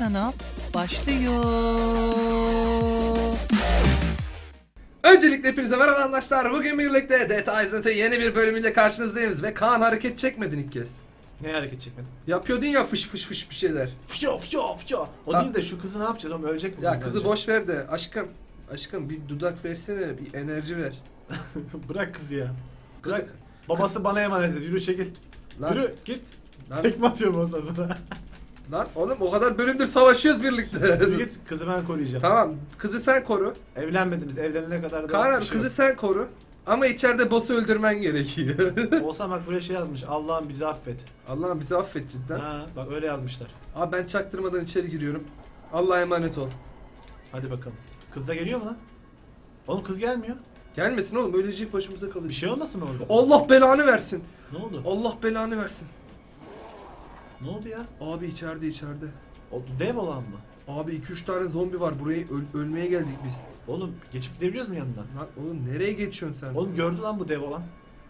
kanal başlıyor. Öncelikle hepinize merhaba arkadaşlar. Bugün birlikte Dead Island'ın yeni bir bölümüyle karşınızdayız ve Kaan hareket çekmedin ilk kez. Ne hareket çekmedim? Yapıyordun ya fış fış fış bir şeyler. Fyo fyo fyo. O Ha. değil de şu kızı ne yapacağız oğlum ölecek bu Ya kız kızı bence. boş ver de aşkım. Aşkım bir dudak versene, bir enerji ver. Bırak kızı ya. Kızı- Bırak. Babası bana emanet et. Yürü çekil. Lan, Yürü git. lan, Tekme atıyorum o sana. Lan oğlum o kadar bölümdür savaşıyoruz birlikte. Yürü git. Kızı ben koruyacağım. tamam, kızı sen koru. Evlenmediniz. Evlenene kadar da Kaan abi bir şey kızı sen koru. Ama içeride boss'u öldürmen gerekiyor. yok. Olsa bak buraya şey yazmış. Allah'ım bizi affet. Allah'ım bizi affet cidden. Ha, bak öyle yazmışlar. Abi ben çaktırmadan içeri giriyorum. Allah'a emanet ol. Hadi bakalım. Kız da geliyor mu lan? Oğlum kız gelmiyor. Gelmesin oğlum ölecek başımıza kalır. Bir şey olmasın orada? Allah belanı versin. Ne oldu? Allah belanı versin. Ne oldu ya? Abi içeride içeride. O dev olan mı? Abi 2-3 tane zombi var. Burayı öl- ölmeye geldik biz. Oğlum geçip gidebiliyoruz mu yanından? Lan oğlum nereye geçiyorsun sen? Oğlum gördü lan bu dev olan.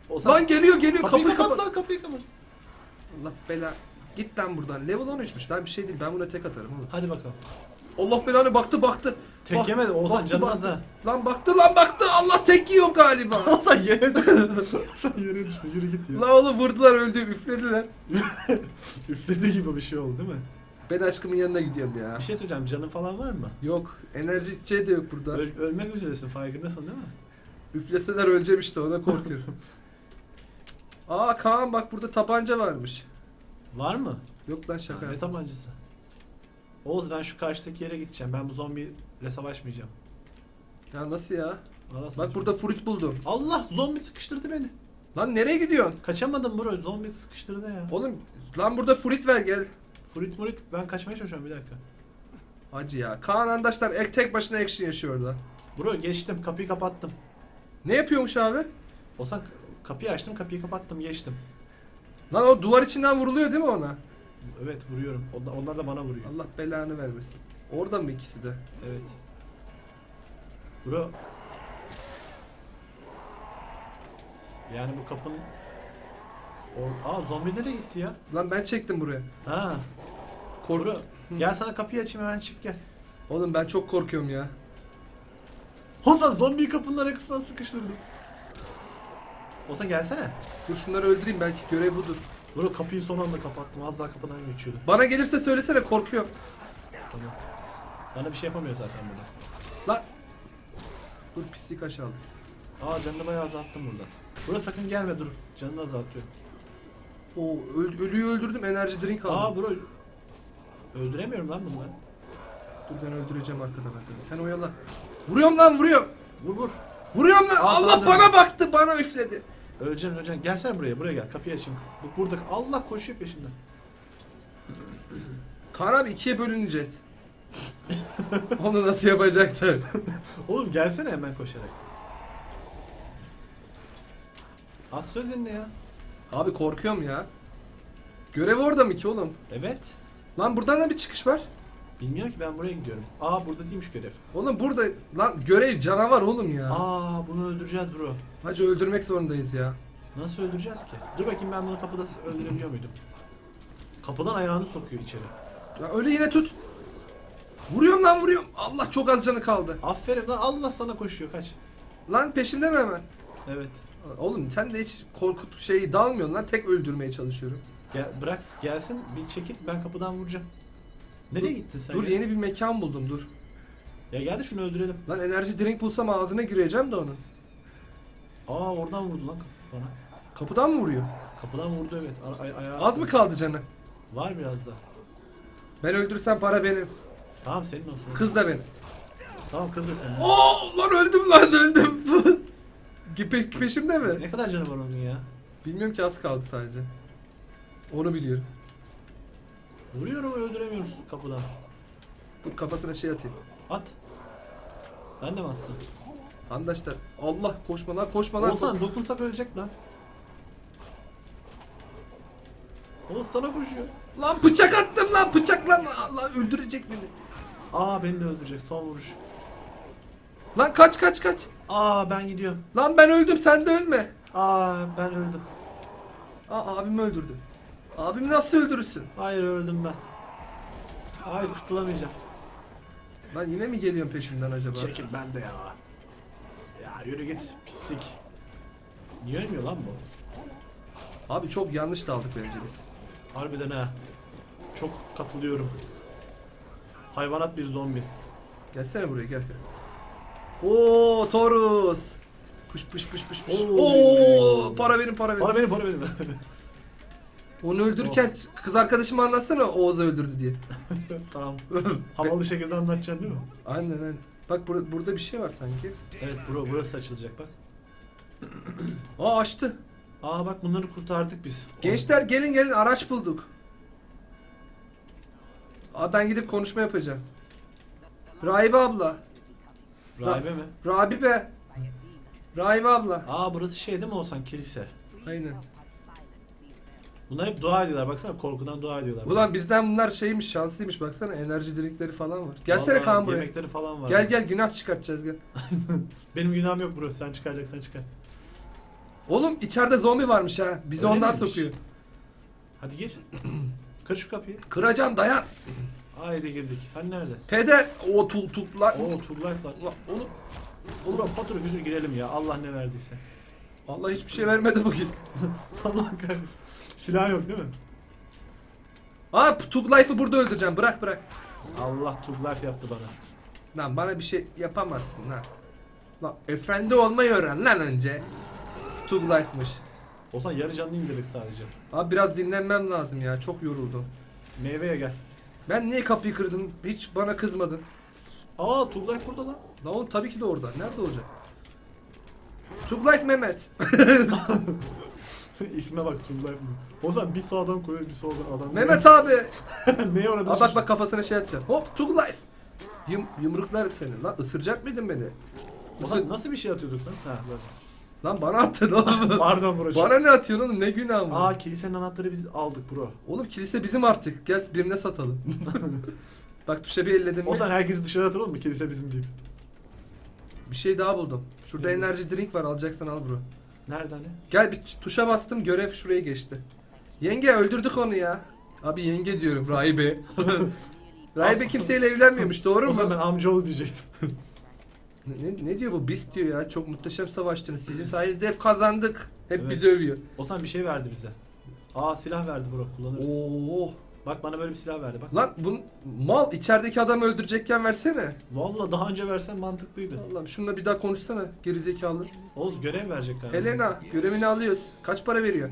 Olsa... Lan geliyor geliyor kapıyı, kapıyı kapat lan kapıyı kapat. Allah bela. Git lan buradan. Level 13'müş. Ben bir şey değil. Ben buna tek atarım oğlum. Hadi bakalım. Allah belanı baktı baktı. Tek Bak- yemedi baktı, canı baktı. Lan baktı lan baktı. Allah tek yiyorum galiba. Oğuzhan yere düştü. Oğuzhan yere düştü yürü git ya. lan oğlum vurdular öldü üflediler. Üflediği gibi bir şey oldu değil mi? Ben aşkımın yanına gidiyorum ya. Bir şey söyleyeceğim canın falan var mı? Yok. Enerji içeceği de yok burada. Öl- ölmek üzeresin farkındasın değil mi? Üfleseler öleceğim işte ona korkuyorum. Aa Kaan bak burada tabanca varmış. Var mı? Yok lan şaka. Ne tabancası? Oğuz ben şu karşıdaki yere gideceğim. Ben bu zombiyle savaşmayacağım. Ya nasıl ya? Valla Bak burada fruit buldum. Allah zombi sıkıştırdı beni. Lan nereye gidiyorsun? Kaçamadım bro zombi sıkıştırdı ya. Oğlum lan burada fruit ver gel. Furit murit ben kaçmaya çalışıyorum bir dakika. Hacı ya. Kaan arkadaşlar ek tek başına action yaşıyor orada. Bro geçtim kapıyı kapattım. Ne yapıyormuş abi? Olsan kapıyı açtım kapıyı kapattım geçtim. Lan o duvar içinden vuruluyor değil mi ona? Evet vuruyorum. Onlar, onlar da bana vuruyor. Allah belanı vermesin. Orada mı ikisi de? Evet. Bro. Yani bu kapının... O... Aa zombi nereye gitti ya? Lan ben çektim buraya. Ha. Kork Bro. Gel sana kapıyı açayım hemen çık gel. Oğlum ben çok korkuyorum ya. Ozan zombiyi kapının arkasından sıkıştırdı. Ozan gelsene. Dur şunları öldüreyim belki görev budur. Bro kapıyı son anda kapattım. Az daha kapıdan geçiyordu. Bana gelirse söylesene korkuyorum. Tamam. Bana bir şey yapamıyor zaten burada. Lan. Dur pislik aşağıda. Aa canını bayağı azalttım burada. Bro sakın gelme dur. Canını azaltıyorum. O öl- ölüyü öldürdüm enerji drink aldım. Aa bro. Öldüremiyorum lan bunu ben. Dur ben öldüreceğim arkadan arkadan. Sen oyala. Vuruyorum lan vuruyorum. Vur vur. Vuruyorum lan. Aa, Allah bana baktı. Bana üfledi. Öleceksin öleceksin. Gelsene buraya buraya gel. Kapıyı açayım. Bu burada. Allah koşuyor peşinden. Kaan abi ikiye bölüneceğiz. Onu nasıl yapacaksın? Oğlum gelsene hemen koşarak. Az söz dinle ya. Abi korkuyorum ya. Görev orada mı ki oğlum? Evet. Lan buradan da bir çıkış var. Bilmiyor ki ben buraya gidiyorum. Aa burada değilmiş görev. Oğlum burada lan görev canavar oğlum ya. Aa bunu öldüreceğiz bro. Hacı öldürmek zorundayız ya. Nasıl öldüreceğiz ki? Dur bakayım ben bunu kapıda öldürebiliyor muydum? Kapıdan ayağını sokuyor içeri. Ya öyle yine tut. Vuruyorum lan vuruyorum. Allah çok az canı kaldı. Aferin lan Allah sana koşuyor kaç. Lan peşimde mi hemen? Evet. Oğlum sen de hiç korkut şeyi dalmıyorsun lan. Tek öldürmeye çalışıyorum. Gel, bırak gelsin bir çekil ben kapıdan vuracağım. Nereye Dur, gittin sen? Dur ya? yeni bir mekan buldum dur. Ya gel de şunu öldürelim. Lan enerji drink bulsam ağzına gireceğim de onun. Aa oradan vurdu lan bana. Kapıdan mı vuruyor? Kapıdan vurdu evet. A- ay- ayağı Az mı kaldı canı? Var biraz da. Ben öldürsem para benim. Tamam senin olsun. Kız da benim. Tamam kız da senin. Oo lan öldüm lan öldüm. Pe peşimde mi? Ne kadar canı var onun ya? Bilmiyorum ki az kaldı sadece. Onu biliyorum. Vuruyorum öldüremiyorum kapıdan. Dur kafasına şey atayım. At. Ben de mi atsın? Arkadaşlar Allah koşma lan koşma lan. Olsan dokunsak ölecek lan. Oğlum sana koşuyor. Lan bıçak attım lan bıçak lan. Allah öldürecek beni. Aa beni de öldürecek son vuruş. Lan kaç kaç kaç. Aa ben gidiyorum. Lan ben öldüm sen de ölme. Aa ben öldüm. Aa abimi öldürdü. Abimi nasıl öldürürsün? Hayır öldüm ben. Ay kurtulamayacağım. Lan yine mi geliyorsun peşimden acaba? Çekil ben de ya. Ya yürü git pislik. Niye ölmüyor lan bu? Abi çok yanlış daldık bence biz. Harbiden ha. Çok katılıyorum. Hayvanat bir zombi. Gelsene buraya gel. Oo Torus. Pış pış pış pış pış. Oo. Oo para verin para verin. Para benim para benim. Onu öldürürken kız arkadaşıma anlatsana Oğuz öldürdü diye. tamam. Havalı şekilde anlatacaksın değil mi? Aynen aynen. Bak bur- burada bir şey var sanki. Evet bura, burası açılacak bak. Aa açtı. Aa bak bunları kurtardık biz. Gençler gelin gelin araç bulduk. Aa ben gidip konuşma yapacağım. Rahibe abla. Rahibe mi? Rabibe. Rahibe abla. Aa burası şey değil mi olsan kilise? Aynen. Bunlar hep dua ediyorlar baksana korkudan dua ediyorlar. Ulan bizden bunlar şeymiş şanslıymış baksana enerji drinkleri falan var. Gelsene Vallahi Kaan buraya. Yemekleri falan var. Gel gel günah çıkartacağız gel. Benim günahım yok bro sen çıkaracaksan çıkar. Oğlum içeride zombi varmış ha. Bizi Öyle ondan miymiş? sokuyor. Hadi gir. Kır şu kapıyı. Kıracağım dayan. Haydi girdik. Hani nerede? Pede o tu tu lan. Oo Turlife var. Ulan Oğlum Oğlum patır güdür girelim ya Allah ne verdiyse. Allah hiçbir şey vermedi bugün. Allah kahretsin. Silah yok değil mi? Aa Tug Life'ı burada öldüreceğim. Bırak bırak. Allah Turlife yaptı bana. Lan bana bir şey yapamazsın lan. Lan efendi olmayı öğren lan önce. Tug Life'mış. Olsan yarı canlı indirdik sadece. Abi biraz dinlenmem lazım ya. Çok yoruldum. Meyveye gel. Ben niye kapıyı kırdım? Hiç bana kızmadın. Aa Turlife burada lan. Lan oğlum tabii ki de orada. Nerede olacak? Tug Life Mehmet. İsme bak Turlife mi? Ozan bir sağdan koyuyor bir soldan adam. Mehmet abi. Neye? Aa bak bak kafasına şey atacağım. Hop Tug Life. Yum, yumruklarım seni. Lan ısıracak mıydın beni? Ozan nasıl bir şey atıyorduk lan? Ha. Lan bana attın oğlum. Pardon bro. bana ne atıyorsun oğlum? Ne günah mı? Aa kilisenin anahtarı biz aldık bro. Oğlum kilise bizim artık. Gel birine satalım. Bak tuşa bir elledim mi? Ozan herkesi dışarı atalım mı? Kilise bizim deyip. Bir şey daha buldum. Şurada enerji drink var alacaksan al bro. Nerede hani? Gel bir tuşa bastım görev şuraya geçti. Yenge öldürdük onu ya. Abi yenge diyorum rahibe. rahibe kimseyle evlenmiyormuş doğru mu? ben amcaoğlu diyecektim. Ne, ne diyor bu? Bis diyor ya. Çok muhteşem savaştınız. Sizin sayenizde hep kazandık. Hep Evet. bizi övüyor. Ozan bir şey verdi bize. Aa silah verdi bro kullanırız. Oo. Bak bana böyle bir silah verdi bak. Lan bu mal içerideki adamı öldürecekken versene. Vallahi daha önce versen mantıklıydı. Allah'ım şununla bir daha konuşsana gerizekalı. Oğuz görev verecek galiba. Helena görevini alıyoruz. Kaç para veriyor?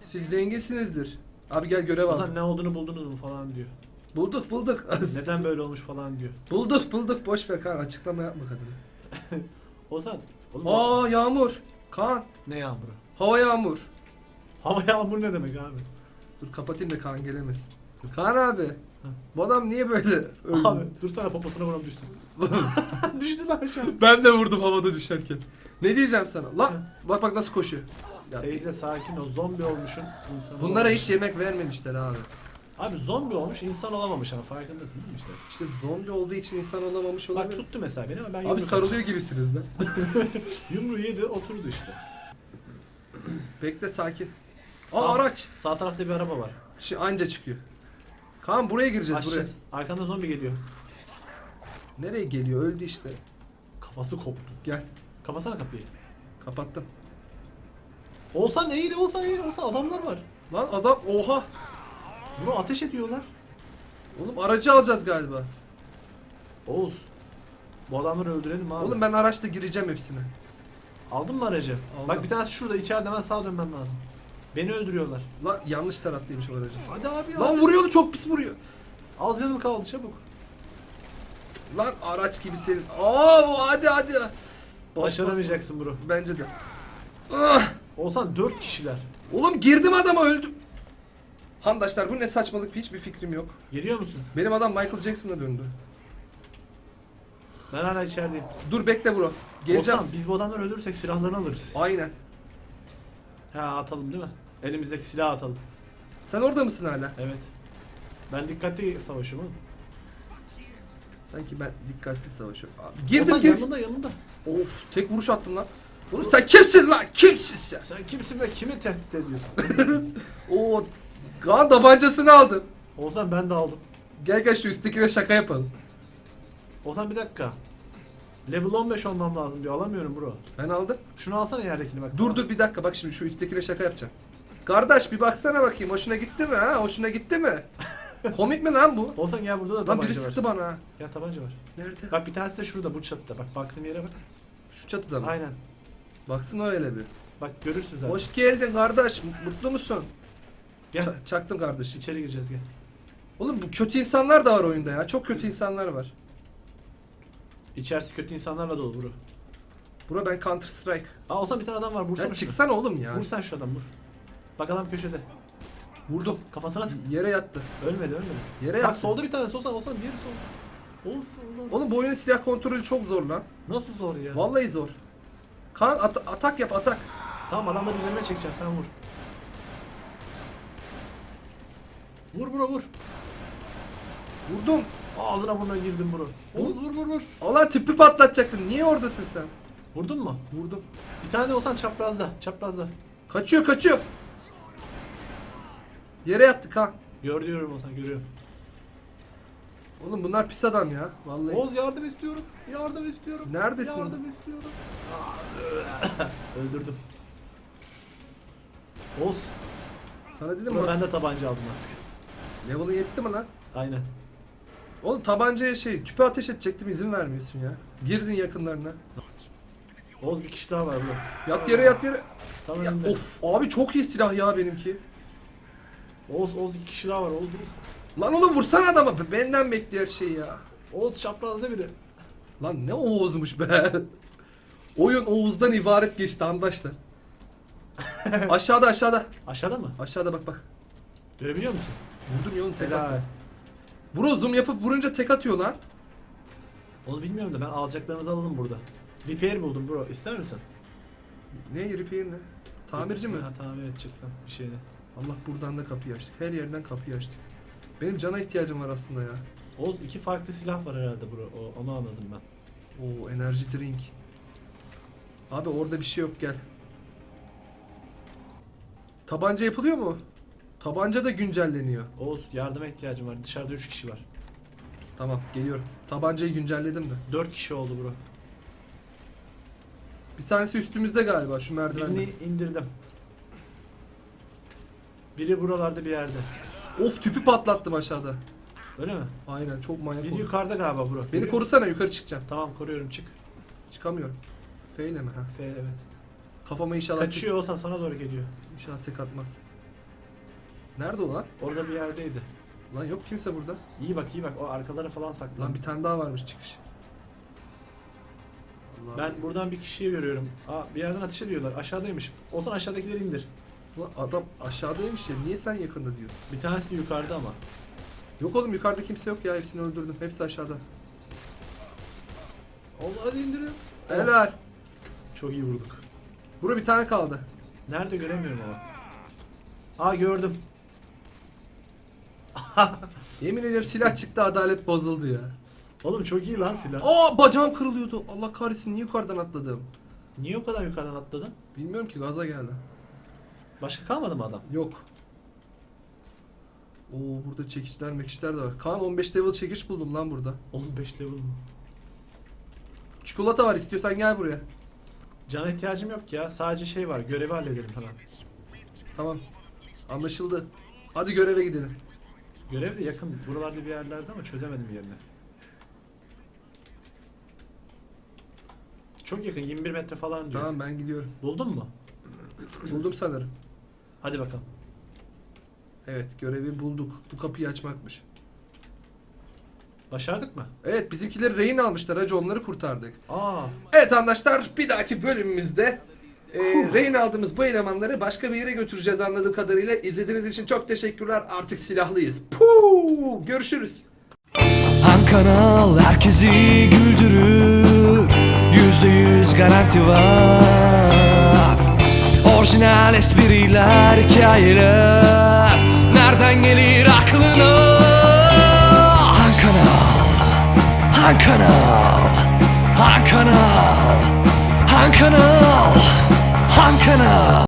Siz zenginsinizdir. Abi gel görev al. Ozan ne olduğunu buldunuz mu falan diyor. Bulduk bulduk. Neden böyle olmuş falan diyor. bulduk bulduk. Boş ver Kaan açıklama yapma kadına. Ozan. Oğlum Aa yağmur. Kaan. ne yağmuru? Hava yağmur. Hava yağmur ne demek abi? Dur kapatayım da Kaan gelemesin. Kaan abi. Bu adam niye böyle öldü? Abi dursana poposuna vuram düştün. Düştü lan aşağı. Ben de vurdum havada düşerken. Ne diyeceğim sana? Lan bak bak nasıl koşuyor. Ya, Teyze sakin ol. Zombi olmuşsun. insan bunlara olamamış. hiç yemek vermemişler abi. Abi zombi olmuş insan olamamış ama farkındasın değil mi işte? İşte zombi olduğu için insan olamamış Bak olabilir. tuttu mesela beni ama ben Abi sarılıyor gibisiniz lan. atacağım. Yumruğu yedi oturdu işte. Bekle sakin. Aa Sağ- araç. Sağ tarafta bir araba var. Şimdi anca çıkıyor. Kaan buraya gireceğiz Açacağız. Arkanda zombi geliyor. buraya. Nereye geliyor? Öldü işte. Kafası koptu. Gel. Kapasana kapıyı. Kapattım. Olsan eğri olsan eğri olsan adamlar var. Lan adam oha. Bro ateş ediyorlar. Oğlum aracı alacağız galiba. Oğuz. Bu adamları öldürelim abi. Oğlum ben araçla gireceğim hepsine. Aldın mı aracı? Aldım. Bak bir tanesi şurada içeride hemen sağa dönmem lazım. Beni öldürüyorlar. Lan yanlış taraftaymış o aracı. Hadi abi. Lan vuruyordu çok pis vuruyor. Az canım kaldı çabuk. Lan araç gibi senin. Aa bu hadi hadi. Bas, Başaramayacaksın bro. Bence de. Ah! Olsan 4 kişiler. Oğlum girdim adama öldüm. Handaşlar bu ne saçmalık hiçbir fikrim yok. Geliyor musun? Benim adam Michael Jackson'a döndü. Ben hala içerideyim. Dur bekle bro. Geleceğim. Olsan biz bu adamları öldürürsek silahlarını alırız. Aynen. Ha atalım değil mi? Elimizdeki silahı atalım. Sen orada mısın hala? Evet. Ben dikkatli savaşıyorum oğlum. Sanki ben dikkatsiz savaşıyorum. Abi, girdim girdim. yanında yanında. Of tek vuruş attım lan. Oğlum sen kimsin lan? Kimsin sen? Sen kimsin ve kimi tehdit ediyorsun? Oo Kaan tabancasını aldım. Ozan ben de aldım. Gel gel şu üsttekine şaka yapalım. Ozan bir dakika. Level 15 olmam lazım diyor. Alamıyorum bro. Ben aldım. Şunu alsana yerdekini bak. Dur dur bir dakika bak şimdi şu üsttekine şaka yapacağım. Kardeş bir baksana bakayım hoşuna gitti mi ha? Hoşuna gitti mi? Komik mi lan bu? Ozan gel burada da Lan tabanca biri var. sıktı bana. Gel tabanca var. Nerede? Bak bir tanesi de şurada bu çatıda. Bak baktığım yere bak. Şu çatıda mı? Aynen. Baksana öyle bir. Bak görürsün zaten. Hoş geldin kardeş. Mutlu musun? Gel. Ça- çaktım kardeşim. İçeri gireceğiz gel. Oğlum bu kötü insanlar da var oyunda ya. Çok kötü insanlar var. İçerisi kötü insanlarla dolu bro. Bura ben Counter Strike. Aa Ozan bir tane adam var. Vursana Ya şunu. çıksana oğlum ya. Vur sen şu adam vur. Bak adam köşede. Vurdum. Kafasına sık. Yere yattı. Ölmedi ölmedi. Yere Bak yattı. solda bir tane Ozan Ozan diğeri solda. Olsun ulan. Oğlum bu oyunun silah kontrolü çok zor lan. Nasıl zor ya? Vallahi zor. Kan at- atak yap atak. Tamam adamları üzerime çekeceğim sen vur. Vur bro vur. Vurdum. Ağzına burnuna girdim bro. Oğuz vur vur vur. Allah tipi patlatacaktın. Niye oradasın sen? Vurdun mu? Vurdum. Bir tane de olsan çaprazda. Çaprazda. Kaçıyor kaçıyor. Yere yattı kan. Gör diyorum olsan görüyorum. Oğlum bunlar pis adam ya. Vallahi. Oğuz yardım istiyorum. Yardım istiyorum. Neredesin? Yardım istiyorum. Öldürdüm. Oğuz. Sana dedim ben de tabanca aldım artık. Level'ın yetti mi lan? Aynen. Oğlum tabancaya şey tüpe ateş edecektim izin vermiyorsun ya. Girdin yakınlarına. Oğuz bir kişi daha var bro. Yat yere yat yere. Tam Ya, önünde. of abi çok iyi silah ya benimki. Oğuz, Oğuz iki kişi daha var. Oğuz, Oğuz. Lan oğlum vursana adama. Benden bekliyor her şeyi ya. Oğuz çaprazda biri. Lan ne Oğuz'muş be. Oyun Oğuz'dan ibaret geçti arkadaşlar. aşağıda aşağıda. Aşağıda mı? Aşağıda bak bak. Görebiliyor musun? Vurdum yolun tek Helal. attı. Bro zoom yapıp vurunca tek atıyor lan. Onu bilmiyorum da ben alacaklarımızı alalım burada. Repair buldum bro. İster misin? Ne repair ne? Tamirci mi? Ha, tamir edecektim bir şeyini. Allah buradan da kapıyı açtık. Her yerden kapıyı açtık. Benim cana ihtiyacım var aslında ya. Oğuz iki farklı silah var herhalde bro. O, onu anladım ben. Oo enerji drink. Abi orada bir şey yok gel. Tabanca yapılıyor mu? Tabanca da güncelleniyor. Oğuz yardıma ihtiyacım var. Dışarıda üç kişi var. Tamam geliyorum. Tabancayı güncelledim de. Dört kişi oldu bro. Bir tanesi üstümüzde galiba şu merdivende. Birini indirdim. Biri buralarda bir yerde. Of tüpü patlattım aşağıda. Öyle mi? Aynen çok manyak Biri oldu. yukarıda galiba bro. Beni Görüyor korusana yukarı çıkacağım. Tamam koruyorum çık. Çıkamıyorum. Feyle mi ha? F evet. Kafama inşallah Kaçıyor olsan sana doğru geliyor. inşallah tek atmaz. Nerede o lan? Orada bir yerdeydi. Lan yok kimse burada. İyi bak iyi bak o arkalara falan saklı. Lan bir tane daha varmış çıkış. Allah Ben buradan bir kişiyi görüyorum. Aa bir yerden ateş ediyorlar. Aşağıdaymış. Olsan aşağıdakileri indir. Ulan adam aşağıdaymış ya. Niye sen yakında diyorsun? Bir tanesi yukarıda ama. Yok oğlum yukarıda kimse yok ya. Hepsini öldürdüm. Hepsi aşağıda. Allah hadi indirin. Helal. Çok iyi vurduk. Bura bir tane kaldı. Nerede göremiyorum ama. Aa gördüm. Yemin ediyorum silah çıktı adalet bozuldu ya. Oğlum çok iyi lan silah. Aa bacağım kırılıyordu. Allah kahretsin niye yukarıdan atladım? Niye o kadar yukarıdan atladın? Bilmiyorum ki gaza geldi. Başka kalmadı mı adam? Yok. Oo burada çekiçler mekişler de var. Kaan 15 level çekiç buldum lan burada. 15 level mı? Çikolata var istiyorsan gel buraya. Cana ihtiyacım yok ya. Sadece şey var. Görevi halledelim hemen. Tamam. Anlaşıldı. Hadi göreve gidelim. Görev de yakın. Buralarda bir yerlerde ama çözemedim yerini. Çok yakın. 21 metre falan diyor. Tamam ben gidiyorum. Buldun mu? Buldum sanırım. Hadi bakalım. Evet görevi bulduk. Bu kapıyı açmakmış. Başardık mı? Evet bizimkileri rehin almışlar hacı onları kurtardık. Aa, Evet arkadaşlar bir dahaki bölümümüzde e, rehin aldığımız bu elemanları başka bir yere götüreceğiz anladığım kadarıyla. İzlediğiniz için çok teşekkürler. Artık silahlıyız. Puu! Görüşürüz. Han kanal herkesi güldürür Yüzde yüz garanti var Orijinal espriler, hikayeler. Nereden gelir aklına? Han kanal Han kanal Han kanal Han kanal Han kanal